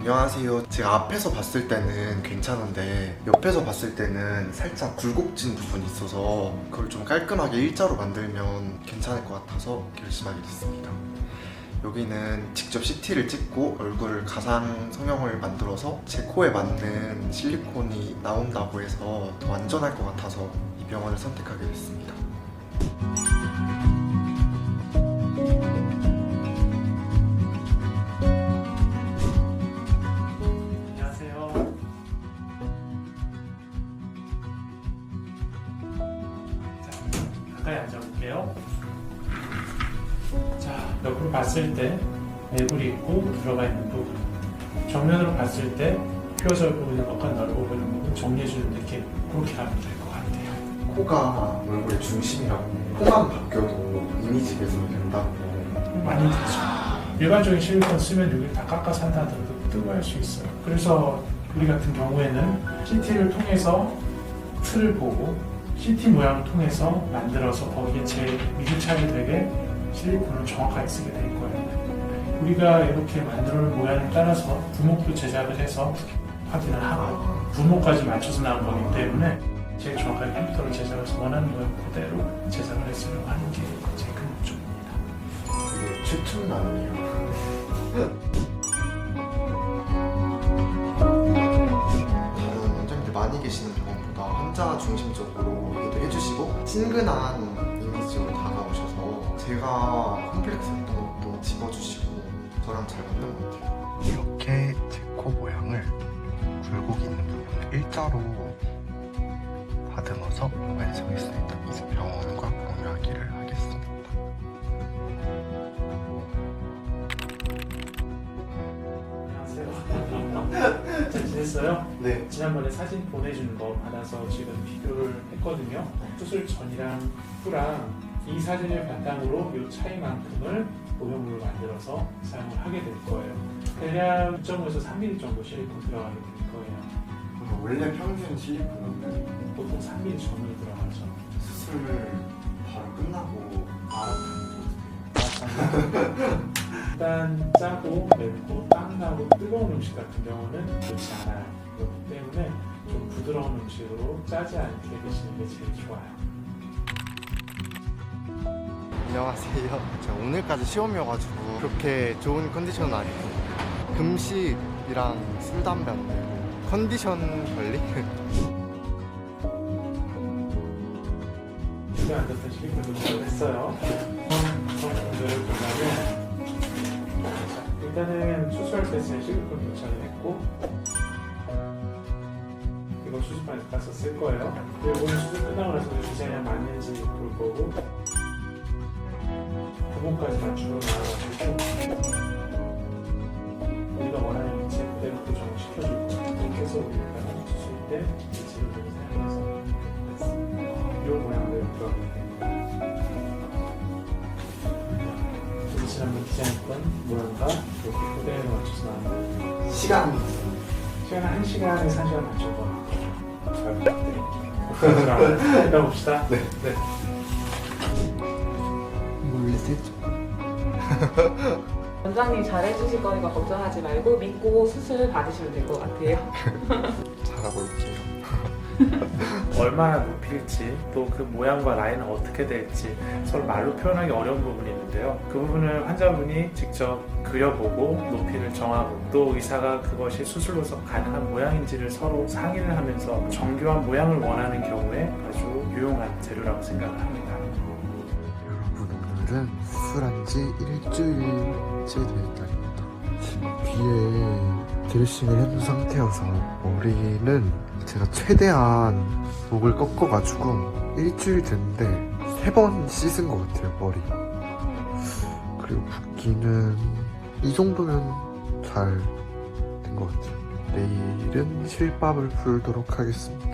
안녕하세요. 제가 앞에서 봤을 때는 괜찮은데 옆에서 봤을 때는 살짝 굴곡진 부분이 있어서 그걸 좀 깔끔하게 일자로 만들면 괜찮을 것 같아서 결심하게 됐습니다. 여기는 직접 CT를 찍고 얼굴 가상 성형을 만들어서 제 코에 맞는 실리콘이 나온다고 해서 더 안전할 것 같아서 이 병원을 선택하게 됐습니다. 가까이 앉아볼게요. 자, 옆으로 봤을 때 매불이 있고 들어가 있는 부분, 정면으로 봤을 때 펴져 보이는 것과 넓어 보이는 부분 정리해주는 느낌, 그렇게 하면 될 것 같아요. 코가 얼굴의 중심이라고 코만 바뀌어도 이미지 개선이 된다고 많이 되죠. 일반적인 실리콘 쓰면 여기 다 깎아서 한다 하더라도 뜨고 할수 있어요. 그래서 우리 같은 경우에는 CT를 통해서 틀을 보고 CT 모양을 통해서 만들어서 거기에 제 미주차게 되게 실리콘을 정확하게 쓰게 될 거예요. 우리가 이렇게 만들어 놓은 모양에 따라서 부목도 제작을 해서 확인을 하고 부목까지 맞춰서 나온 거기 때문에 제일 정확하게 컴퓨터로 제작해서 원하는 모양 그대로 제작을 했으려고 하는 게 제 큰 목적입니다. 되게 최첨단이에요. 친근한 이미지로 다가오셔서 제가 컴플렉스했던 것도 짚어주시고 저랑 잘 맞는 것 같아요. 이렇게 제 코 모양을 굴곡 있는 부분을 일자로 다듬어서 완성했습니다. 이제 병원과 공유하기를 지냈어요? 네. 지난번에 사진 보내주는 거 받아서 지금 비교를 했거든요. 수술 전이랑 후랑 이 사진을 바탕으로 이 차이만큼을 모형물로 만들어서 사용을 하게 될 거예요. 대략 2.5에서 3mm 정도 실리콘 들어가게 될 거예요. 원래 평균 실리콘은 보통 3mm 전으로 들어가죠. 수술 바로 끝나고 알아보는 일단 짜고 맵고 땅나고 뜨거운 음식 같은 경우는 좋지 않아요. 그렇기 때문에 좀 부드러운 음식으로 짜지 않게 드시는 게 제일 좋아요. 안녕하세요. 제가 오늘까지 시험이어가지고 그렇게 좋은 컨디션은 아니고 금식이랑 술 담배 안 들고 컨디션 관리? 주변 앉았던 실리콘 도착을 했어요. 일단은 수술할 때 쓰는 실리콘 도착을 했고 이거 수술방에서 가서 쓸 거예요. 그리고 오늘 수술 끝나고 나서 디자인이 맞는지 볼 거고 부분까지 맞추러 나와가지고 우리가 원하는 위치에 그대로 시켜줄 거예요. 이렇게 해서 우리가 수술 때 위치를 좀 사용해서 이 모양을 들어가게 됩니다. 지난번 디자인했던 모양과 이렇게 그대로 맞춰서 나오는 시간 시간 한 1시간에서 1시간 반 정도 잘 부탁드릴게요. 해봅시다. 네. 네. 몰래 쓰죠. 원장님 잘해주실 거니까 걱정하지 말고 믿고 수술 받으시면 될 것 같아요. 잘하고 있게요. 얼마나 높일지 또 그 모양과 라인은 어떻게 될지 서로 말로 표현하기 어려운 부분이 있는데요. 그 부분을 환자분이 직접 그려보고 높이를 정하고 또 의사가 그것이 수술로서 가능한 모양인지를 서로 상의를 하면서 정교한 모양을 원하는 경우에 아주 유용한 재료라고 생각을 합니다. 여러분 오늘은 수술한 지 일주일째. 지금 귀에 드레싱을 해둔 상태여서 머리는 제가 최대한 목을 꺾어가지고 일주일 됐는데 세 번 씻은 것 같아요 머리. 그리고 붓기는 이 정도면 잘 된 것 같아요. 내일은 실밥을 풀도록 하겠습니다.